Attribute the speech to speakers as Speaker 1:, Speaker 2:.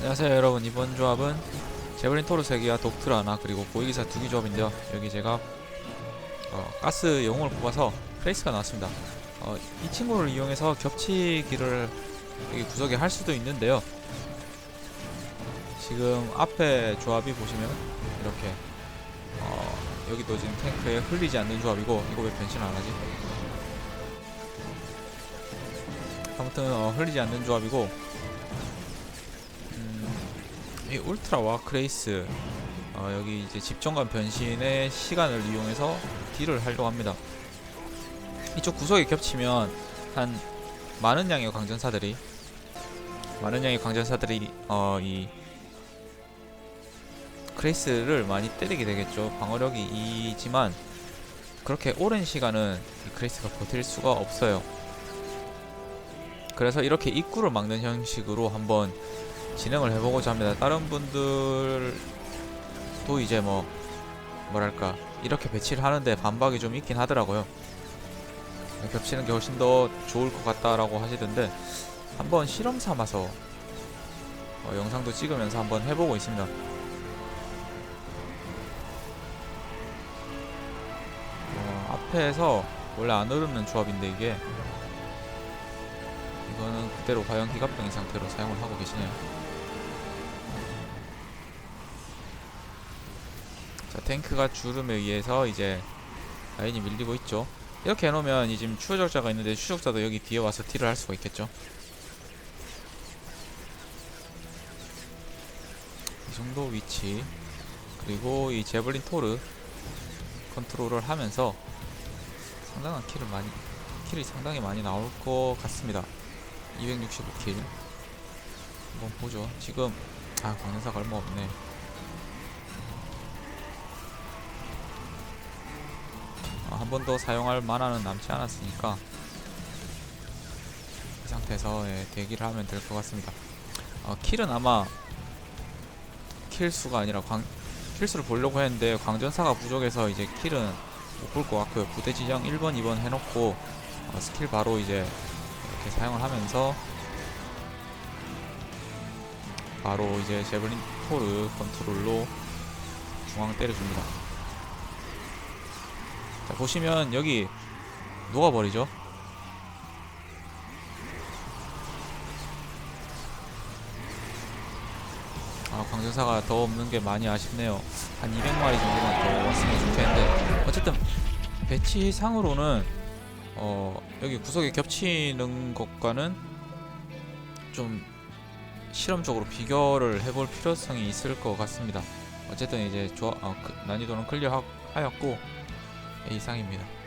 Speaker 1: 안녕하세요 여러분. 이번 조합은 제블린 토르 3개와 독트라 하나 그리고 고위기사 2개 조합인데요. 여기 제가 어, 가스 영웅을 뽑아서 프레이스가 나왔습니다. 어, 이 친구를 이용해서 겹치기를 여기 구석에 할 수도 있는데요. 지금 앞에 조합이 보시면 이렇게 어, 여기도 지금 탱크에 흘리지 않는 조합이고 이거 왜 변신 안 하지? 아무튼 어, 흘리지 않는 조합이고 음, 이 울트라 와 크레이스 어, 여기 이제 집정관 변신의 시간을 이용해서 딜을 하려고 합니다. 이쪽 구석에 겹치면 한 많은 양의 광전사들이 많은 양의 광전사들이 어, 이 크레이스를 많이 때리게 되겠죠. 방어력이 2지만 그렇게 오랜 시간은 이 크레이스가 버틸 수가 없어요. 그래서 이렇게 입구를 막는 형식으로 한번 진행을 해보고자 합니다. 다른 분들도 이제 뭐 뭐랄까 이렇게 배치를 하는데 반박이 좀 있긴 하더라고요. 겹치는 게 훨씬 더 좋을 것 같다라고 하시던데 한번 실험 삼아서 어, 영상도 찍으면서 한번 해보고 있습니다. 어, 앞에서 원래 안 오르는 조합인데 이게 이거는 그대로 과연 기갑병인 상태로 사용을 하고 계시네요. 탱크가 주름에 의해서 이제 라인이 밀리고 있죠. 이렇게 해놓으면 이 지금 추적자가 있는데 추적자도 여기 뒤에 와서 딜을 할 수가 있겠죠. 이 정도 위치 그리고 이 제블린 토르 컨트롤을 하면서 상당한 킬을 많이 킬이 상당히 많이 나올 것 같습니다. 265킬 한번 보죠 지금 아 광전사가 얼마 없네 한 번 더 사용할 만화는 남지 않았으니까 이 상태에서 예, 대기를 하면 될 것 같습니다 어, 킬은 아마 킬 수가 아니라 광 킬수를 보려고 했는데 광전사가 부족해서 이제 킬은 못 볼 것 같고요 부대 지정 1번 2번 해놓고 어, 스킬 바로 이제 이렇게 사용을 하면서 바로 이제 제블린 토르 컨트롤로 중앙 때려줍니다. 자 보시면 여기 녹아버리죠. 아 광전사가 더 없는 게 많이 아쉽네요. 한 200마리 정도만 더 왔으면 좋겠는데 어쨌든 배치상으로는 어 여기 구석에 겹치는 것과는 좀 실험적으로 비교를 해볼 필요성이 있을 것 같습니다. 어쨌든 이제 조합, 어, 그 난이도는 클리어하였고 이상입니다.